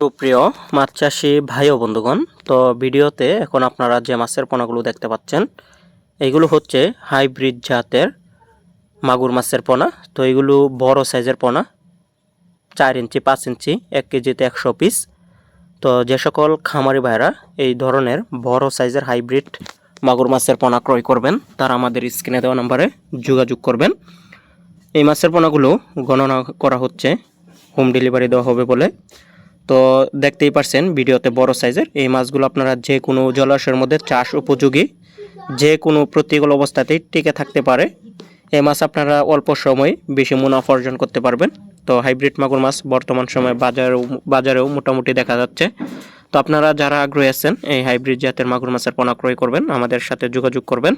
সুপ্রিয় মাছ চাষি ভাই ও বন্ধুগণ, তো ভিডিওতে এখন আপনারা যে মাছের পোনাগুলো দেখতে পাচ্ছেন এগুলো হচ্ছে হাইব্রিড জাতের মাগুর মাছের পোনা। তো এগুলো বড় সাইজের পোনা, চার ইঞ্চি, পাঁচ ইঞ্চি, এক কেজিতে একশো পিস। তো যে সকল খামারি ভাইরা এই ধরনের বড় সাইজের হাইব্রিড মাগুর মাছের পোনা ক্রয় করবেন, তারা আমাদের স্ক্রিনে দেওয়া নাম্বারে যোগাযোগ করবেন। এই মাছের পোনাগুলো গণনা করা হচ্ছে, হোম ডেলিভারি দেওয়া হবে বলে। তো দেখতেই পারছেন ভিডিওতে বড় সাইজের। এই মাছগুলো আপনারা যে কোনো জলাশয়ের মধ্যে চাষ উপযোগী যে কোনো প্রতিকূল অবস্থাতেই টিকে থাকতে পারে। এই মাছ আপনারা অল্প সময়ে বেশি মুনাফা অর্জন করতে পারবেন। তো হাইব্রিড মাগুর মাছ বর্তমান সময়ে বাজারেও বাজারেও মোটামুটি দেখা যাচ্ছে। তো আপনারা যারা আগ্রহী আছেন, এই হাইব্রিড জাতের মাগুর মাছের পোনা ক্রয় করবেন, আমাদের সাথে যোগাযোগ করবেন।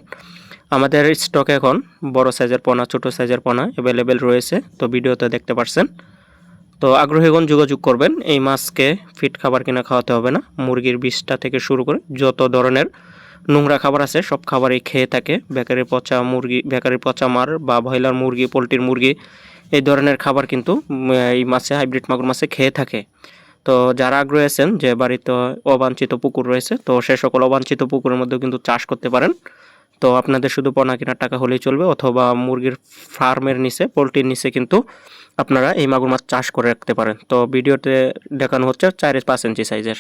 আমাদের স্টকে এখন বড় সাইজের পোনা, ছোট সাইজের পোনা অ্যাভেলেবেল রয়েছে। তো ভিডিওতে দেখতে পারছেন। তো আগ্রহীগণ যোগাযোগ করবেন, এই মাছকে ফিট খাবার কিনা খাওয়াতে হবে না। মুরগির বিষটা থেকে শুরু করে যত ধরনের নোংরা খাবার আছে, সব খাবারই খেয়ে থাকে। বেকারির পচা মুরগি বেকারির পচা মার বা ব্রয়লার মুরগি, পোলট্রির মুরগি, এই ধরনের খাবার কিন্তু এই মাছে, হাইব্রিড মাগুর মাছে খেয়ে থাকে। তো যারা আগ্রহী আছেন যে বাড়িতে অবাঞ্ছিত পুকুর রয়েছে, তো সে সকল অবাঞ্ছিত পুকুরের মধ্যেও কিন্তু চাষ করতে পারেন। তো আপনাদের শুধু পোনা কেনার টাকা হলেই চলবে অথবা মুরগির ফার্মের নিচে, পোলট্রির নিচে কিন্তু আপনারা এই মাগুর মাছ চাষ করে রাখতে পারেন। তো ভিডিওতে দেখানো হচ্ছে চার পাঁচ ইঞ্চি সাইজের